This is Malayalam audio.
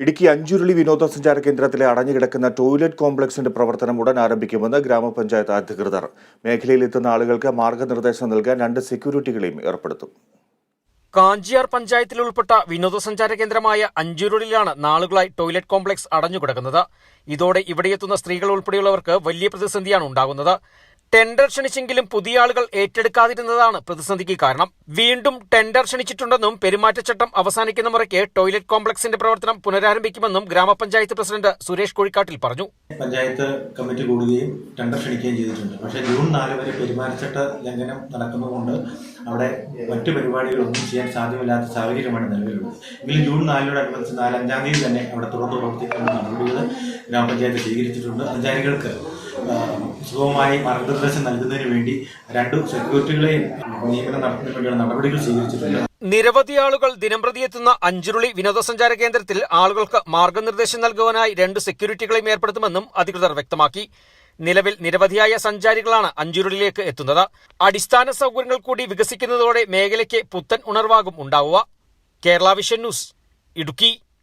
ഇടുക്കി അഞ്ചുരുളി വിനോദസഞ്ചാര കേന്ദ്രത്തിലെ അടഞ്ഞുകിടക്കുന്ന ടോയ്ലറ്റ് കോംപ്ലക്സിന്റെ പ്രവർത്തനം ഉടൻ ആരംഭിക്കുമെന്ന് ഗ്രാമപഞ്ചായത്ത് അധികൃതർ. മേഖലയിൽ എത്തുന്ന ആളുകൾക്ക് മാർഗനിർദ്ദേശം നൽകാൻ രണ്ട് സെക്യൂരിറ്റികളെയും ഏർപ്പെടുത്തും. കാഞ്ചിയാർ പഞ്ചായത്തിൽ ഉൾപ്പെട്ട വിനോദസഞ്ചാര കേന്ദ്രമായ അഞ്ചുരുളിലാണ് നാളുകളായി ടോയ്ലറ്റ് കോംപ്ലക്സ് അടഞ്ഞുകിടക്കുന്നത്. ഇതോടെ ഇവിടെയെത്തുന്ന സ്ത്രീകൾ ഉൾപ്പെടെയുള്ളവർക്ക് വലിയ പ്രതിസന്ധിയാണ് ഉണ്ടാകുന്നത്. ടെൻഡർ ക്ഷണിച്ചെങ്കിലും പുതിയ ആളുകൾ ഏറ്റെടുക്കാതിരുന്നതാണ് പ്രതിസന്ധിക്ക് കാരണം. വീണ്ടും ടെൻഡർ ക്ഷണിച്ചിട്ടുണ്ടെന്നും പെരുമാറ്റച്ചട്ടം അവസാനിക്കുന്ന മുറയ്ക്ക് ടോയ്ലറ്റ് കോംപ്ലക്സിന്റെ പ്രവർത്തനം പുനരാരംഭിക്കുമെന്നും ഗ്രാമപഞ്ചായത്ത് പ്രസിഡന്റ് സുരേഷ് കോഴിക്കാട്ടിൽ പറഞ്ഞു. പഞ്ചായത്ത് കമ്മിറ്റി കൂടുകയും ടെൻഡർ ക്ഷണിക്കുകയും ചെയ്തിട്ടുണ്ട്. പക്ഷേ ജൂൺ നാല് വരെ പെരുമാറ്റച്ചട്ട ലംഘനം നടക്കുന്നതുകൊണ്ട് അവിടെ മറ്റു പരിപാടികളൊന്നും ചെയ്യാൻ സാധ്യമല്ലാത്ത സാഹചര്യമാണ് നിലവിലുള്ളത്. എങ്കിലും ജൂൺ നാലിനോടനുബന്ധിച്ച് നാലഞ്ചാം തീയതി തന്നെ അവിടെ തുറന്നു പ്രവർത്തിക്കുന്ന നടപടികൾ ഗ്രാമപഞ്ചായത്ത് സ്വീകരിച്ചിട്ടുണ്ട്. സഞ്ചാരികൾക്ക് ആ, സുഗമമായി മാർഗനിർദ്ദേശം നൽകുന്നതിന് വേണ്ടി രണ്ടു സെക്യൂരിറ്റികളെയും നിയമനം നടത്തുന്നതിന് നടപടികൾ സ്വീകരിച്ചിട്ടുണ്ട്. നിരവധി ആളുകൾ ദിനംപ്രതി എത്തുന്ന അഞ്ചുരുളി വിനോദസഞ്ചാര കേന്ദ്രത്തിൽ ആളുകൾക്ക് മാർഗനിർദ്ദേശം നൽകുവാനായി രണ്ട് സെക്യൂരിറ്റികളെയും ഏർപ്പെടുത്തുമെന്നും അധികൃതർ വ്യക്തമാക്കി. നിലവിൽ നിരവധിയായ സഞ്ചാരികളാണ് അഞ്ചുരുളിലേക്ക് എത്തുന്നത്. അടിസ്ഥാന സൗകര്യങ്ങൾ കൂടി വികസിക്കുന്നതോടെ മേഖലയ്ക്ക് പുത്തൻ ഉണർവാകും ഉണ്ടാവുക. Kerala vision news Idukki.